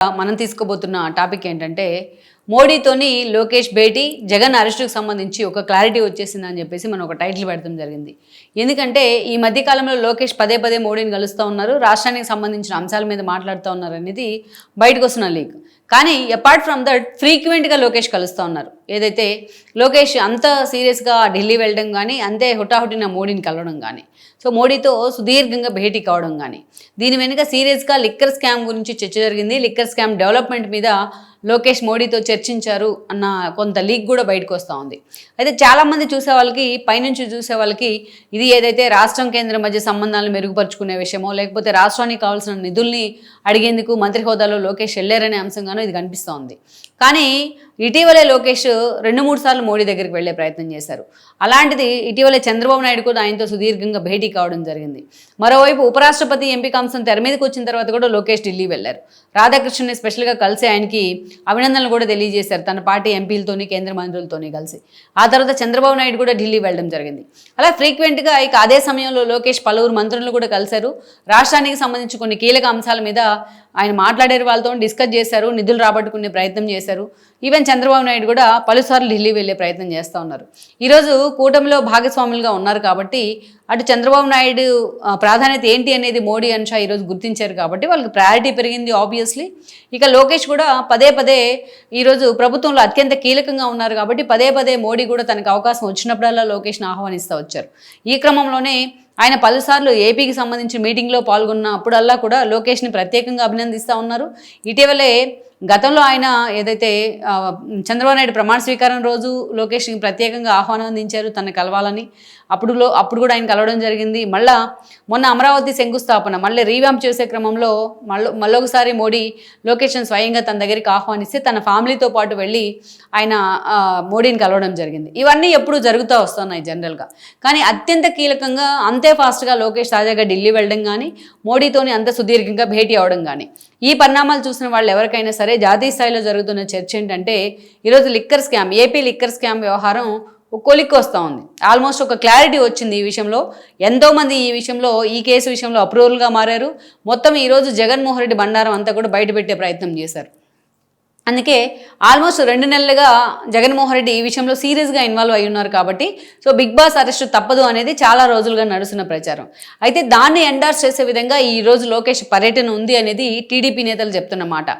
మనం తీసుకోబోతున్న టాపిక్ ఏంటంటే మోడీతోని లోకేష్ భేటీ జగన్ అరెస్టుకు సంబంధించి ఒక క్లారిటీ వచ్చేసిందని చెప్పేసి మనం ఒక టైటిల్ పెడతాం జరిగింది. ఎందుకంటే ఈ మధ్యకాలంలో లోకేష్ పదే పదే మోడీని కలుస్తూ ఉన్నారు రాష్ట్రానికి సంబంధించిన అంశాల మీద మాట్లాడుతూ ఉన్నారు అనేది బయటకు వస్తున్న లీక్. కానీ అపార్ట్ ఫ్రమ్ దట్ ఫ్రీక్వెంట్గా లోకేష్ కలుస్తూ ఉన్నారు. ఏదైతే లోకేష్ అంత సీరియస్గా ఢిల్లీ వెళ్ళడం కానీ అంతే హుటాహుటిన మోడీని కలవడం కానీ సో మోడీతో సుదీర్ఘంగా భేటీ కావడం కానీ దీని వెనుక సీరియస్గా లిక్కర్ స్కామ్ గురించి చర్చ జరిగింది. లిక్కర్ స్కామ్ డెవలప్మెంట్ మీద లోకేష్ మోడీతో చర్చించారు అన్న కొంత లీక్ కూడా బయటకు వస్తూ ఉంది. అయితే చాలామంది చూసే వాళ్ళకి పైనుంచి చూసే వాళ్ళకి ఇది ఏదైతే రాష్ట్రం కేంద్రం మధ్య సంబంధాలను మెరుగుపరుచుకునే విషయమో లేకపోతే రాష్ట్రానికి కావాల్సిన నిధుల్ని అడిగేందుకు మంత్రి హోదాలో లోకేష్ వెళ్ళారనే అంశంగానూ ఇది కనిపిస్తూ ఉంది. కానీ ఇటీవలే లోకేష్ రెండు మూడు సార్లు మోడీ దగ్గరికి వెళ్ళే ప్రయత్నం చేశారు. అలాంటిది ఇటీవలే చంద్రబాబు నాయుడు కూడా ఆయనతో సుదీర్ఘంగా భేటీ కావడం జరిగింది. మరోవైపు ఉపరాష్ట్రపతి ఎంపిక అంశం తెర మీదకి వచ్చిన తర్వాత కూడా లోకేష్ ఢిల్లీ వెళ్ళారు రాధాకృష్ణని స్పెషల్గా కలిసి ఆయనకి అభినందనలు కూడా తెలియజేశారు. తన పార్టీ ఎంపీలతోని కేంద్ర మంత్రులతోని కలిసి. ఆ తర్వాత చంద్రబాబు నాయుడు కూడా ఢిల్లీ వెళ్ళడం జరిగింది. అలా ఫ్రీక్వెంట్గా ఇక అదే సమయంలో లోకేష్ పలువురు మంత్రులను కూడా కలిశారు. రాష్ట్రానికి సంబంధించి కొన్ని కీలక అంశాల మీద ఆయన మాట్లాడారు. వాళ్ళతో డిస్కస్ చేశారు. నిధులు రాబట్టుకునే ప్రయత్నం చేశారు. ఈవెన్ చంద్రబాబు నాయుడు కూడా పలుసార్లు ఢిల్లీ వెళ్ళే ప్రయత్నం చేస్తూ ఉన్నారు. ఈరోజు కూటమిలో భాగస్వాములుగా ఉన్నారు కాబట్టి అటు చంద్రబాబు నాయుడు ప్రాధాన్యత ఏంటి అనేది మోడీ అన్షా ఈరోజు గుర్తించారు కాబట్టి వాళ్ళకి ప్రయారిటీ పెరిగింది ఆబ్వియస్లీ ఇక లోకేష్ కూడా పదే పదే ఈరోజు ప్రభుత్వంలో అత్యంత కీలకంగా ఉన్నారు కాబట్టి పదే పదే మోడీ కూడా తనకు అవకాశం వచ్చినప్పుడల్లా లోకేష్ని ఆహ్వానిస్తూ వచ్చారు. ఈ క్రమంలోనే ఆయన పలుసార్లు ఏపీకి సంబంధించిన మీటింగ్లో పాల్గొన్న అప్పుడల్లా కూడా లోకేష్ని ప్రత్యేకంగా అభినందిస్తూ ఉన్నారు. ఇటీవలే గతంలో ఆయన ఏదైతే చంద్రబాబు నాయుడు ప్రమాణ స్వీకారం రోజు లోకేష్ని ప్రత్యేకంగా ఆహ్వానం అందించారు తను కలవాలని. అప్పుడు అప్పుడు కూడా ఆయన కలవడం జరిగింది. మళ్ళా మొన్న అమరావతి శంకుస్థాపన మళ్ళీ రీవ్యాంప్ చేసే క్రమంలో మళ్ళీ మళ్ళొకసారి మోడీ లోకేష్ని స్వయంగా తన దగ్గరికి ఆహ్వానిస్తే తన ఫ్యామిలీతో పాటు వెళ్ళి ఆయన మోడీని కలవడం జరిగింది. ఇవన్నీ ఎప్పుడు జరుగుతూ వస్తున్నాయి జనరల్గా. కానీ అత్యంత కీలకంగా అంతే ఫాస్ట్గా లోకేష్ తాజాగా ఢిల్లీ వెళ్ళడం కానీ మోడీతోని అంత సుదీర్ఘంగా భేటీ అవడం కానీ ఈ పరిణామాలు చూసిన వాళ్ళు ఎవరికైనా సరే జాతీయ స్థాయిలో జరుగుతున్న చర్చ ఏంటంటే ఈరోజు liquor scam AP liquor scam వ్యవహారం కొలిక్కి వస్తూ ఉంది. ఆల్మోస్ట్ ఒక క్లారిటీ వచ్చింది ఈ విషయంలో. ఎంతోమంది ఈ విషయంలో ఈ కేసు విషయంలో అప్రూవల్గా మారారు. మొత్తం ఈరోజు జగన్మోహన్ రెడ్డి బండారం అంతా కూడా బయటపెట్టే ప్రయత్నం చేశారు. అందుకే ఆల్మోస్ట్ రెండు నెలలుగా జగన్మోహన్ రెడ్డి ఈ విషయంలో సీరియస్గా ఇన్వాల్వ్ అయి ఉన్నారు కాబట్టి సో బిగ్ బాస్ అరెస్ట్ తప్పదు అనేది చాలా రోజులుగా నడుస్తున్న ప్రచారం. అయితే దాన్ని ఎండార్స్ చేసే విధంగా ఈ రోజు లోకేష్ పర్యటన ఉంది అనేది టీడీపీ నేతలు చెప్తున్నమాట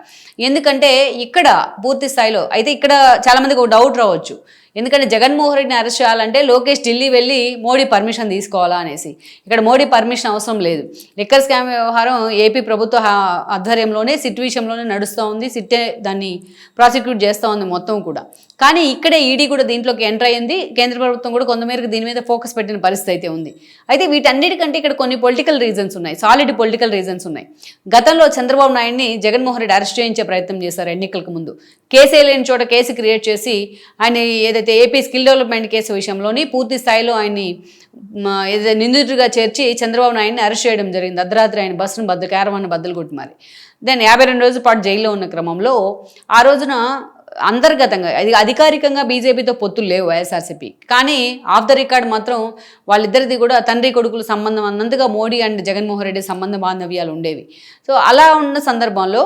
ఎందుకంటే ఇక్కడ పూర్తి స్థాయిలో అయితే ఇక్కడ చాలామందికి ఒక డౌట్ రావచ్చు. ఎందుకంటే జగన్మోహన్ రెడ్డిని అరెస్ట్ చేయాలంటే లోకేష్ ఢిల్లీ వెళ్ళి మోడీ పర్మిషన్ తీసుకోవాలా అనేసి. ఇక్కడ మోడీ పర్మిషన్ అవసరం లేదు. లిక్కర్ స్కామ్ వ్యవహారం ఏపీ ప్రభుత్వ ఆధ్వర్యంలోనే సిట్ విషయంలోనే నడుస్తూ ఉంది. సిట్టే దాన్ని ప్రాసిక్యూట్ చేస్తూ ఉంది మొత్తం కూడా. కానీ ఇక్కడే ఈడీ కూడా దీంట్లోకి ఎంటర్ అయ్యింది. కేంద్ర ప్రభుత్వం కూడా కొంతమేరకు దీని మీద ఫోకస్ పెట్టిన పరిస్థితి అయితే ఉంది. అయితే వీటన్నిటికంటే ఇక్కడ కొన్ని పొలిటికల్ రీజన్స్ ఉన్నాయి. సాలిడ్ పొలిటికల్ రీజన్స్ ఉన్నాయి. గతంలో చంద్రబాబు నాయుడిని జగన్మోహన్ రెడ్డి అరెస్ట్ చేయించే ప్రయత్నం చేశారు ఎన్నికలకు ముందు. కేసే లేని చోట కేసు క్రియేట్ చేసి ఆయన ఏదైతే ఏపీ స్కిల్ డెవలప్మెంట్ కేసు విషయంలోని పూర్తి స్థాయిలో ఆయన్ని ఏదైతే నిందితుడిగా చేర్చి చంద్రబాబు నాయుడిని అరెస్ట్ చేయడం జరిగింది. అర్ధరాత్రి ఆయన బస్సును బద్దలు క్యారవాన్ బద్దలు కొట్టి మరి దెన్ యాభై రెండు రోజుల పాటు జైల్లో ఉన్న క్రమంలో ఆ రోజున అంతర్గతంగా అది అధికారికంగా బీజేపీతో పొత్తులు లేవు వైఎస్ఆర్సీపీ. కానీ ఆఫ్ ద రికార్డ్ మాత్రం వాళ్ళిద్దరిది కూడా తండ్రి కొడుకుల సంబంధం అన్నంతగా మోడీ అండ్ జగన్మోహన్ రెడ్డి సంబంధ బాంధవ్యాలు ఉండేవి. సో అలా ఉన్న సందర్భంలో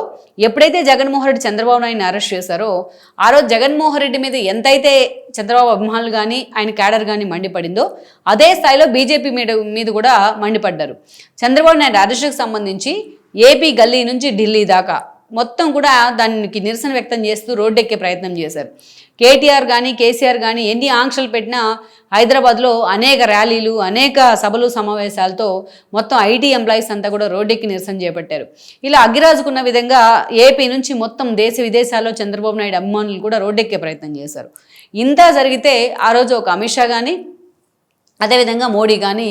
ఎప్పుడైతే జగన్మోహన్ రెడ్డి చంద్రబాబు నాయుడిని అరెస్ట్ చేశారో ఆ రోజు జగన్మోహన్ రెడ్డి మీద ఎంతైతే చంద్రబాబు అభిమానులు కానీ ఆయన క్యాడర్ కానీ మండిపడిందో అదే స్థాయిలో బీజేపీ మీద మీద కూడా మండిపడ్డారు. చంద్రబాబు నాయుడు అరెస్టుకు సంబంధించి ఏపీ గల్లీ నుంచి ఢిల్లీ దాకా మొత్తం కూడా దానికి నిరసన వ్యక్తం చేస్తూ రోడ్డెక్కే ప్రయత్నం చేశారు. కేటీఆర్ కానీ కేసీఆర్ కానీ ఎన్ని ఆంక్షలు పెట్టినా హైదరాబాద్లో అనేక ర్యాలీలు అనేక సభలు సమావేశాలతో మొత్తం ఐటీ ఎంప్లాయీస్ అంతా కూడా రోడ్డెక్కి నిరసన చేపట్టారు. ఇలా అగ్గిరాజుకున్న విధంగా ఏపీ నుంచి మొత్తం దేశ విదేశాల్లో చంద్రబాబు నాయుడు అభిమానులు కూడా రోడ్డెక్కే ప్రయత్నం చేశారు. ఇంత జరిగితే ఆ రోజు ఒక అమిత్ షా కానీ అదేవిధంగా మోడీ కానీ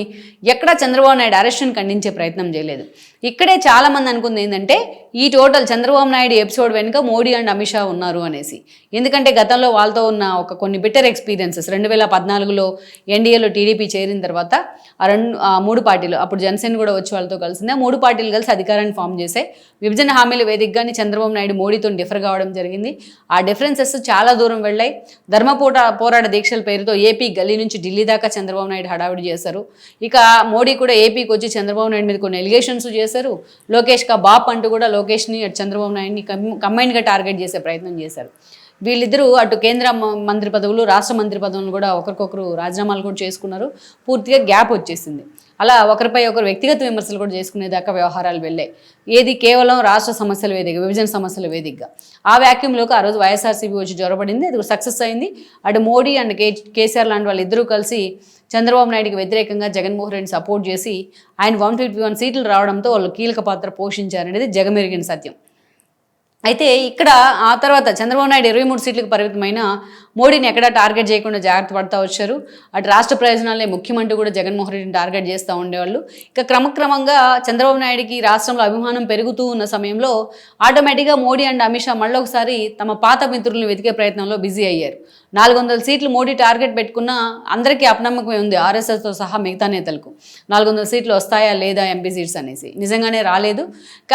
ఎక్కడ చంద్రబాబు నాయుడు అరెస్ట్ని ఖండించే ప్రయత్నం చేయలేదు. ఇక్కడే చాలామంది అనుకుంది ఏంటంటే ఈ టోటల్ చంద్రబాబు నాయుడు ఎపిసోడ్ వెనుక మోడీ అండ్ అమిత్ షా ఉన్నారు అనేసి. ఎందుకంటే గతంలో వాళ్ళతో ఉన్న ఒక కొన్ని బెటర్ ఎక్స్పీరియన్సెస్ రెండు వేల పద్నాలుగులో ఎన్డీఏలో టీడీపీ చేరిన తర్వాత ఆ రెండు ఆ మూడు పార్టీలు అప్పుడు జనసేన కూడా వచ్చి వాళ్ళతో కలిసింది. మూడు పార్టీలు కలిసి అధికారాన్ని ఫామ్ చేసే విభజన హామీల వేదికగానే చంద్రబాబు నాయుడు మోడీతో డిఫర్ కావడం జరిగింది. ఆ డిఫరెన్సెస్ చాలా దూరం వెళ్ళాయి. ధర్మపోట పోరాట దీక్షల పేరుతో ఏపీ గల్లీ నుంచి ఢిల్లీ దాకా చంద్రబాబు నాయుడు హడావిడి చేశారు. ఇక మోడీ కూడా ఏపీకి వచ్చి చంద్రబాబు నాయుడు మీద కొన్ని ఎలిగేషన్స్ చేశారు. లోకేష్ కా బాప్ అంటూ కూడా లోకేష్ని అటు చంద్రబాబు నాయుడిని కంబైన్గా టార్గెట్ చేసే ప్రయత్నం చేశారు. వీళ్ళిద్దరూ అటు కేంద్ర మంత్రి పదవులు రాష్ట్ర మంత్రి పదవులు కూడా ఒకరికొకరు రాజీనామాలు కూడా చేసుకున్నారు. పూర్తిగా గ్యాప్ వచ్చేసింది. అలా ఒకరిపై ఒకరు వ్యక్తిగత విమర్శలు కూడా చేసుకునేదాకా వ్యవహారాలు వెళ్ళాయి. ఏది కేవలం రాష్ట్ర సమస్యల వేదిక విభజన సమస్యల వేదికగా. ఆ వ్యాక్యూమ్లోకి ఆ రోజు వైఎస్ఆర్సీపీ వచ్చి జ్వరపడింది అది సక్సెస్ అయింది. అటు మోడీ అండ్ కే కేసీఆర్ లాంటి వాళ్ళు ఇద్దరూ కలిసి చంద్రబాబు నాయుడికి వ్యతిరేకంగా జగన్మోహన్ రెడ్డి సపోర్ట్ చేసి ఆయన వన్ ఫిఫ్టీ వన్ సీట్లు రావడంతో వాళ్ళు కీలక పాత్ర పోషించారనేది జగమెరిగిన సత్యం. అయితే ఇక్కడ ఆ తర్వాత చంద్రబాబు నాయుడు ఇరవై మూడు సీట్లకు పరిమితమైన మోడీని ఎక్కడా టార్గెట్ చేయకుండా జాగ్రత్త పడతా వచ్చారు. అటు రాష్ట్ర ప్రయోజనాలే ముఖ్యమంత్రి కూడా జగన్మోహన్ రెడ్డిని టార్గెట్ చేస్తూ ఉండేవాళ్ళు. ఇక క్రమక్రమంగా చంద్రబాబు నాయుడికి రాష్ట్రంలో అభిమానం పెరుగుతూ ఉన్న సమయంలో ఆటోమేటిక్గా మోడీ అండ్ అమిత్ షా మళ్ళీ ఒకసారి తమ పాత మిత్రులను వెతికే ప్రయత్నంలో బిజీ అయ్యారు. నాలుగు వందల సీట్లు మోడీ టార్గెట్ పెట్టుకున్న అందరికీ అపనమ్మకమే ఉంది ఆర్ఎస్ఎస్తో సహా మిగతా నేతలకు. నాలుగు వందల సీట్లు వస్తాయా లేదా ఎంపీ సీట్స్ అనేసి. నిజంగానే రాలేదు.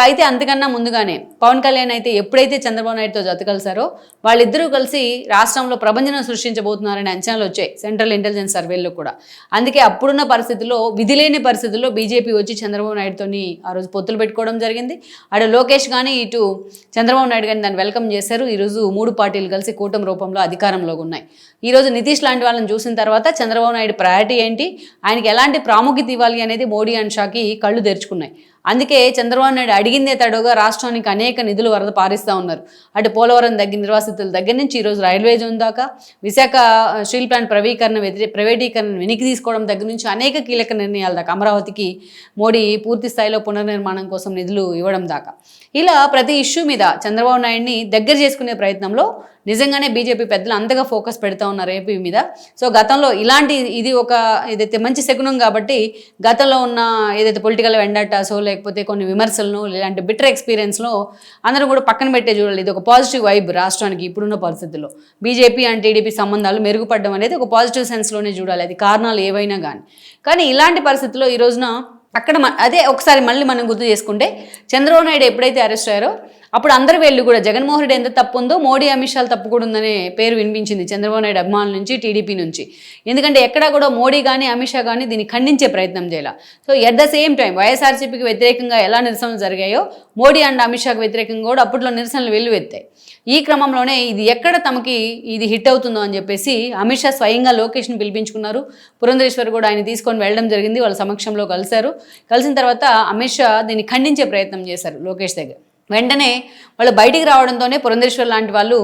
అయితే అంతకన్నా ముందుగానే పవన్ కళ్యాణ్ అయితే ఎప్పుడైతే చంద్రబాబు నాయుడుతో జత కలిశారో వాళ్ళిద్దరూ కలిసి రాష్ట్రంలో ప్రభంజనం సృష్టించబోతున్నారనే అంచనాలు వచ్చాయి సెంట్రల్ ఇంటెలిజెన్స్ సర్వేల్లో కూడా. అందుకే అప్పుడున్న పరిస్థితుల్లో విధి లేని పరిస్థితుల్లో బీజేపీ వచ్చి చంద్రబాబు నాయుడుతోని ఆ రోజు పొత్తులు పెట్టుకోవడం జరిగింది. అటు లోకేష్ కానీ ఇటు చంద్రబాబు నాయుడు కానీ దాన్ని వెల్కమ్ చేశారు. ఈరోజు మూడు పార్టీలు కలిసి కూటమి రూపంలో అధికారంలో ఉన్నాయి. ఈరోజు నితీష్ లాంటి వాళ్ళని చూసిన తర్వాత చంద్రబాబు నాయుడు ప్రయారిటీ ఏంటి? ఆయనకి ఎలాంటి ప్రాముఖ్యత ఇవ్వాలి అనేది మోడీ అండ్ షాకి కళ్ళు తెరుచుకున్నాయి. అందుకే చంద్రబాబు నాయుడు అడిగిందే తడుగా రాష్ట్రానికి అనేక నిధులు వరద పారిస్తూ ఉన్నారు. అటు పోలవరం దగ్గర నిర్వాసితుల దగ్గర నుంచి ఈరోజు రైల్వే జోన్ దాకా విశాఖ స్టీల్ ప్లాంట్ ప్రవీకరణ వ్యతిరే ప్రైవేటీకరణ వెనక్కి తీసుకోవడం దగ్గర నుంచి అనేక కీలక నిర్ణయాల దాకా అమరావతికి మోడీ పూర్తి స్థాయిలో పునర్నిర్మాణం కోసం నిధులు ఇవ్వడం దాకా. ఇలా ప్రతి ఇష్యూ మీద చంద్రబాబు నాయుడిని దగ్గర చేసుకునే ప్రయత్నంలో నిజంగానే బీజేపీ పెద్దలు అంతగా ఫోకస్ పెడతా ఉన్నారు ఏపీ మీద. సో గతంలో ఇలాంటి ఇది ఒక ఏదైతే మంచి శకునం కాబట్టి గతంలో ఉన్న ఏదైతే పొలిటికల్ వెండాటాసో లేకపోతే కొన్ని విమర్శలను ఇలాంటి బిటర్ ఎక్స్పీరియన్స్లో అందరూ కూడా పక్కన పెట్టే చూడాలి. ఇది ఒక పాజిటివ్ వైబ్ రాష్ట్రానికి ఇప్పుడున్న పరిస్థితుల్లో. బీజేపీ అండ్ టీడీపీ సంబంధాలు మెరుగుపడడం అనేది ఒక పాజిటివ్ సెన్స్లోనే చూడాలి. అది కారణాలు ఏవైనా కానీ కానీ ఇలాంటి పరిస్థితుల్లో ఈ రోజున అక్కడ అదే ఒకసారి మళ్ళీ మనం గుర్తు చేసుకుంటే చంద్రబాబు నాయుడు ఎప్పుడైతే అరెస్ట్ అయ్యారో అప్పుడు అందరి వెళ్ళి కూడా జగన్మోహన్ రెడ్డి ఎంత తప్పు ఉందో మోడీ అమిత్ షాలు తప్పు కూడా ఉందనే పేరు వినిపించింది చంద్రబాబు నాయుడు అభిమానుల నుంచి టీడీపీ నుంచి. ఎందుకంటే ఎక్కడా కూడా మోడీ కానీ అమిత్ షా కానీ దీన్ని ఖండించే ప్రయత్నం చేయాల. So at the same time వైఎస్ఆర్సీపీకి వ్యతిరేకంగా ఎలా నిరసనలు జరిగాయో మోడీ అండ్ అమిత్ షాకు వ్యతిరేకంగా కూడా అప్పట్లో నిరసనలు వెల్లువెత్తాయి ఈ క్రమంలోనే ఇది ఎక్కడ తమకి ఇది హిట్ అవుతుందో అని చెప్పేసి అమిత్ షా స్వయంగా లోకేష్ని పిలిపించుకున్నారు. పురంధరేశ్వర్ కూడా ఆయన తీసుకొని వెళ్ళడం జరిగింది వాళ్ళ సమక్షంలో కలిశారు. కలిసిన తర్వాత అమిత్ షా దీన్ని ఖండించే ప్రయత్నం చేశారు లోకేష్ దగ్గర. వెంటనే వాళ్ళు బయటికి రావడంతోనే పురంధేశ్వర్ లాంటి వాళ్ళు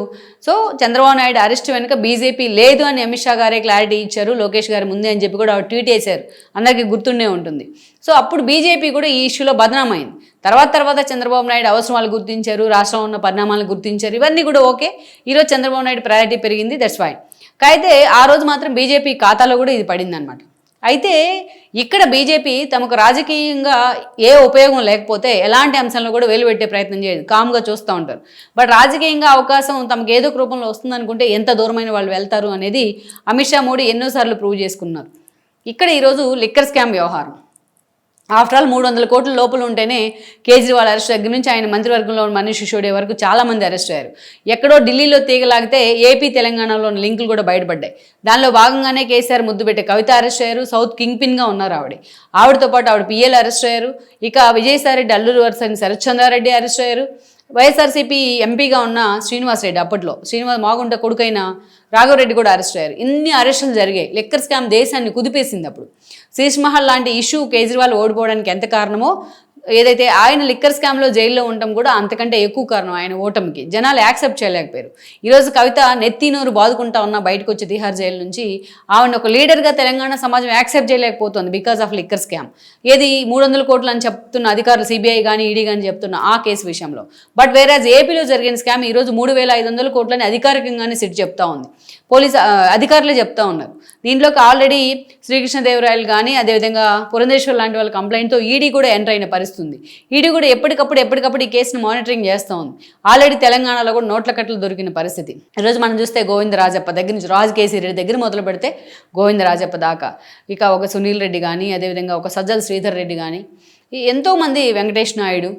సో చంద్రబాబు నాయుడు అరెస్ట్ వెనుక బీజేపీ లేదు అని అమిత్ షా గారే క్లారిటీ ఇచ్చారు లోకేష్ గారు ముందే అని చెప్పి కూడా ట్వీట్ చేశారు. అందరికీ గుర్తుండే ఉంటుంది. సో అప్పుడు బీజేపీ కూడా ఈ ఇష్యూలో బదనామైంది. తర్వాత తర్వాత చంద్రబాబు నాయుడు అవసరాలు గుర్తించారు రాష్ట్రంలో ఉన్న పరిణామాలను గుర్తించారు. ఇవన్నీ కూడా ఓకే. ఈరోజు చంద్రబాబు నాయుడు ప్రయారిటీ పెరిగింది దట్స్ ఫైన్. అయితే ఆ రోజు మాత్రం బీజేపీ ఖాతాలో కూడా ఇది పడింది అనమాట అయితే ఇక్కడ బీజేపీ తమకు రాజకీయంగా ఏ ఉపయోగం లేకపోతే ఎలాంటి అంశాలను కూడా వెలువెట్టే ప్రయత్నం చేయదు. కామ్గా చూస్తూ ఉంటారు. బట్ రాజకీయంగా అవకాశం తమకు ఏదో ఒక రూపంలో వస్తుందనుకుంటే ఎంత దూరమైన వాళ్ళు వెళ్తారు అనేది అమిత్ షా మోడీ ఎన్నోసార్లు ప్రూవ్ చేసుకున్నారు. ఇక్కడ ఈరోజు లిక్కర్ స్కామ్ వ్యవహారం. ఆఫ్టర్ ఆల్ మూడు వందల కోట్ల లోపల ఉంటేనే కేజ్రీవాల్ అరెస్ట్ దగ్గర నుంచి ఆయన మంత్రివర్గంలో ఉన్న మనీష్ వరకు చాలా మంది అరెస్ట్ అయ్యారు. ఎక్కడో ఢిల్లీలో తీగలాగితే ఏపీ తెలంగాణలో ఉన్న లింకులు కూడా బయటపడ్డాయి. దానిలో భాగంగానే కేసీఆర్ ముద్దు పెట్టే కవిత అరెస్ట్ అయ్యారు. సౌత్ కింగ్ పిన్గా ఉన్నారు ఆవిడ. ఆవిడతో పాటు ఆవిడ పిఏలు అరెస్ట్ అయ్యారు. ఇక విజయసాయిరెడ్డి అల్లూరు వరుసని శరత్ చంద్రారెడ్డి అరెస్ట్ అయ్యారు. వైఎస్ఆర్సీపీ ఎంపీగా ఉన్న శ్రీనివాస్ రెడ్డి అప్పట్లో శ్రీనివాస్ మాగుంట కొడుకైన రాఘవరెడ్డి కూడా అరెస్ట్ అయ్యారు. ఇన్ని అరెస్టులు జరిగాయి. లిక్కర్ స్కామ్ దేశాన్ని కుదిపేసింది అప్పుడు. శీష్ మహల్ లాంటి ఇష్యూ కేజ్రీవాల్ ఓడిపోవడానికి ఎంత కారణమో ఏదైతే ఆయన లిక్కర్ స్కామ్లో జైల్లో ఉండటం కూడా అంతకంటే ఎక్కువ కారణం ఆయన ఓటమికి. జనాలు యాక్సెప్ట్ చేయలేకపోయారు. ఈరోజు కవిత నెత్తినోరు బాదుకుంటా ఉన్న బయటకు వచ్చి తిహార్ జైలు నుంచి ఆవిడ ఒక లీడర్గా తెలంగాణ సమాజం యాక్సెప్ట్ చేయలేకపోతుంది బికాస్ ఆఫ్ లిక్కర్ స్కామ్ ఏది మూడు వందల కోట్లు అని చెప్తున్న అధికారులు సిబిఐ కానీ ఈడీ కానీ చెప్తున్న ఆ కేసు విషయంలో. బట్ వేరాజ్ ఏపీలో జరిగిన స్కామ్ ఈరోజు మూడు వేల ఐదు వందల కోట్లని అధికారికంగానే సిట్ చెప్తా ఉంది. పోలీస్ అధికారులే చెప్తా ఉన్నారు. దీంట్లోకి ఆల్రెడీ శ్రీకృష్ణదేవరాయలు కానీ అదేవిధంగా పురంధేశ్వర్ లాంటి వాళ్ళ కంప్లైంట్తో ఈడీ కూడా ఎంటర్ అయిన పరిస్థితి నడుస్తుంది ఈడీ కూడా ఎప్పటికప్పుడు ఎప్పటికప్పుడు ఈ కేసును మానిటరింగ్ చేస్తూ ఉంది. ఆల్రెడీ తెలంగాణలో కూడా నోట్ల కట్టలు దొరికిన పరిస్థితి. ఈరోజు మనం చూస్తే గోవింద రాజప్ప దగ్గర నుంచి రాజు కేసీరెడ్డి దగ్గర మొదలు పెడితే గోవింద రాజప్ప దాకా. ఇక ఒక సునీల్ రెడ్డి కానీ అదేవిధంగా ఒక సజ్జల శ్రీధర్ రెడ్డి కానీ ఈ ఎంతోమంది వెంకటేష్ నాయుడు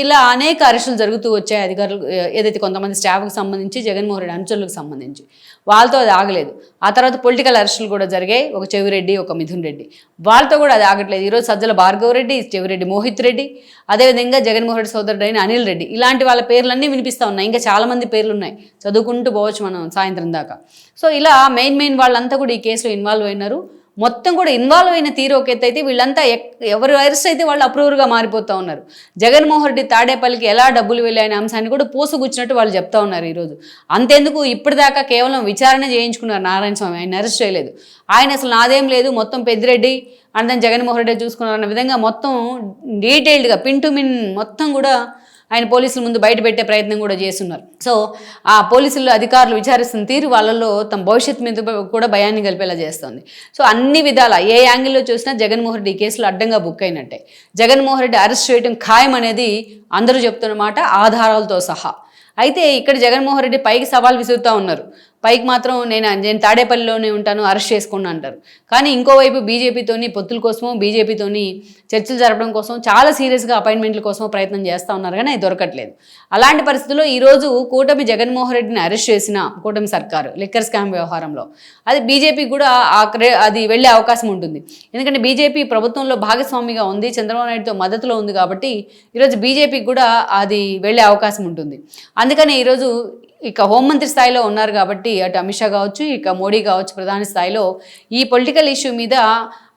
ఇలా అనేక అరెస్టులు జరుగుతూ వచ్చాయి అధికారులు ఏదైతే కొంతమంది స్టాఫ్కి సంబంధించి జగన్మోహన్ రెడ్డి అనుచరులకు సంబంధించి. వాళ్ళతో అది ఆగలేదు. ఆ తర్వాత పొలిటికల్ అరెస్టులు కూడా జరిగాయి. ఒక చెవిరెడ్డి ఒక మిథున్ రెడ్డి. వాళ్ళతో కూడా అది ఆగట్లేదు. ఈరోజు సజ్జల భార్గవ రెడ్డి చెవిరెడ్డి మోహిత్ రెడ్డి అదేవిధంగా జగన్మోహన్ రెడ్డి సోదరుడు అయిన అనిల్ రెడ్డి. ఇలాంటి వాళ్ళ పేర్లన్నీ వినిపిస్తూ ఉన్నాయి. ఇంకా చాలామంది పేర్లు ఉన్నాయి చదువుకుంటూ పోవచ్చు మనం సాయంత్రం దాకా. సో ఇలా మెయిన్ మెయిన్ వాళ్ళంతా కూడా ఈ కేసులో ఇన్వాల్వ్ అయినారు. మొత్తం కూడా ఇన్వాల్వ్ అయిన తీరు ఒక ఎత్తు అయితే వీళ్ళంతా ఎక్- ఎవరు అరెస్ట్ అయితే వాళ్ళు అప్రూవర్గా మారిపోతూ ఉన్నారు. జగన్మోహన్ రెడ్డి తాడేపల్లికి ఎలా డబ్బులు వెళ్ళాయనే అంశాన్ని కూడా పోసుగుచ్చినట్టు వాళ్ళు చెప్తా ఉన్నారు ఈరోజు. అంతెందుకు ఇప్పటిదాకా కేవలం విచారణ చేయించుకున్నారు నారాయణ స్వామి. ఆయన అరెస్ట్ చేయలేదు. ఆయన అసలు నాదేం లేదు. మొత్తం పెద్దిరెడ్డి అండ్ దాన్ని జగన్మోహన్ రెడ్డి చూసుకున్నారు అన్న విధంగా మొత్తం డీటెయిల్డ్గా పిన్ టు మిన్ మొత్తం కూడా ఆయన పోలీసుల ముందు బయట పెట్టే ప్రయత్నం కూడా చేస్తున్నారు. సో ఆ పోలీసులు అధికారులు విచారిస్తున్న తీరు వాళ్ళలో తమ భవిష్యత్తు మీద కూడా భయాన్ని కలిపేలా చేస్తుంది. సో అన్ని విధాల ఏ యాంగిల్లో చూసినా జగన్మోహన్ రెడ్డి ఈ కేసులో అడ్డంగా బుక్ అయినట్టే. జగన్మోహన్ రెడ్డి అరెస్ట్ చేయడం ఖాయం అనేది అందరూ చెప్తున్నమాట ఆధారాలతో సహా. అయితే ఇక్కడ జగన్మోహన్ రెడ్డి పైకి సవాల్ విసురుతూ ఉన్నారు. పైకి మాత్రం నేను నేను తాడేపల్లిలోనే ఉంటాను అరెస్ట్ చేసుకోండి అంటారు. కానీ ఇంకోవైపు బీజేపీతోని పొత్తుల కోసమో బీజేపీతోని చర్చలు జరపడం కోసం చాలా సీరియస్గా అపాయింట్మెంట్ల కోసం ప్రయత్నం చేస్తూ ఉన్నారు కానీ అది దొరకట్లేదు. అలాంటి పరిస్థితుల్లో ఈరోజు కూటమి జగన్మోహన్ రెడ్డిని అరెస్ట్ చేసిన కూటమి సర్కారు లిక్కర్ స్కామ్ వ్యవహారంలో. అది బీజేపీ కూడా ఆ అది వెళ్ళే అవకాశం ఉంటుంది. ఎందుకంటే బీజేపీ ప్రభుత్వంలో భాగస్వామిగా ఉంది చంద్రబాబు నాయుడుతో మద్దతులో ఉంది కాబట్టి ఈరోజు బీజేపీకి కూడా అది వెళ్ళే అవకాశం ఉంటుంది. అందుకనే ఈరోజు ఇక హోంమంత్రి స్థాయిలో ఉన్నారు కాబట్టి అటు అమిత్ షా కావచ్చు ఇక మోడీ కావచ్చు ప్రధాని స్థాయిలో ఈ పొలిటికల్ ఇష్యూ మీద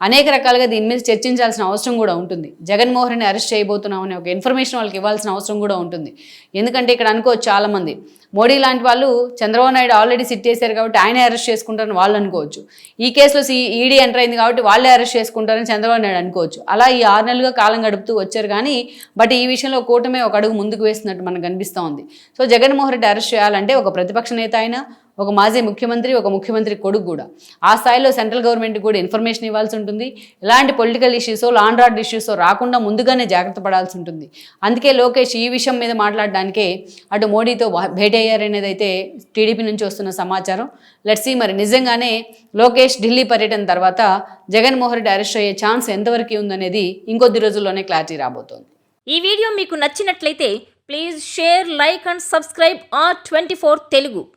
అనేక రకాలుగా దీని మీద చర్చించాల్సిన అవసరం కూడా ఉంటుంది. జగన్మోహన్ని అరెస్ట్ చేయబోతున్నామని ఒక ఇన్ఫర్మేషన్ వాళ్ళకి ఇవ్వాల్సిన అవసరం కూడా ఉంటుంది. ఎందుకంటే ఇక్కడ అనుకోవచ్చు చాలామంది. మోడీ లాంటి వాళ్ళు చంద్రబాబు నాయుడు ఆల్రెడీ సిట్ చేశారు కాబట్టి ఆయనే అరెస్ట్ చేసుకుంటారని వాళ్ళు అనుకోవచ్చు. ఈ కేసులో సీ ఈడీ ఎంటర్ అయింది కాబట్టి వాళ్ళే అరెస్ట్ చేసుకుంటారని చంద్రబాబు నాయుడు అనుకోవచ్చు. అలా ఈ ఆరు నెలలుగా కాలం గడుపుతూ వచ్చారు కానీ బట్ ఈ విషయంలో కూటమే ఒక అడుగు ముందుకు వేస్తున్నట్టు మనకు కనిపిస్తూ ఉంది. సో జగన్మోహన్ రెడ్డి అరెస్ట్ చేయాలంటే ఒక ప్రతిపక్ష నేత అయినా ఒక మాజీ ముఖ్యమంత్రి ఒక ముఖ్యమంత్రి కొడుకు కూడా. ఆ స్థాయిలో సెంట్రల్ గవర్నమెంట్ కూడా ఇన్ఫర్మేషన్ ఇవ్వాల్సి ఉంటుంది. ఇలాంటి political issues land order issues రాకుండా ముందుగానే జాగ్రత్త పడాల్సి ఉంటుంది. అందుకే లోకేష్ ఈ విషయం మీద మాట్లాడడానికే అటు మోడీతో భేటీ అయ్యారనేది అయితే టీడీపీ నుంచి వస్తున్న సమాచారం. లెట్సీ మరి నిజంగానే లోకేష్ ఢిల్లీ పర్యటన తర్వాత జగన్మోహన్ రెడ్డి అరెస్ట్ అయ్యే ఛాన్స్ ఎంతవరకు ఉందనేది ఇంకొద్ది రోజుల్లోనే క్లారిటీ రాబోతోంది. ఈ వీడియో మీకు నచ్చినట్లయితే please share like and subscribe R twenty four Telugu.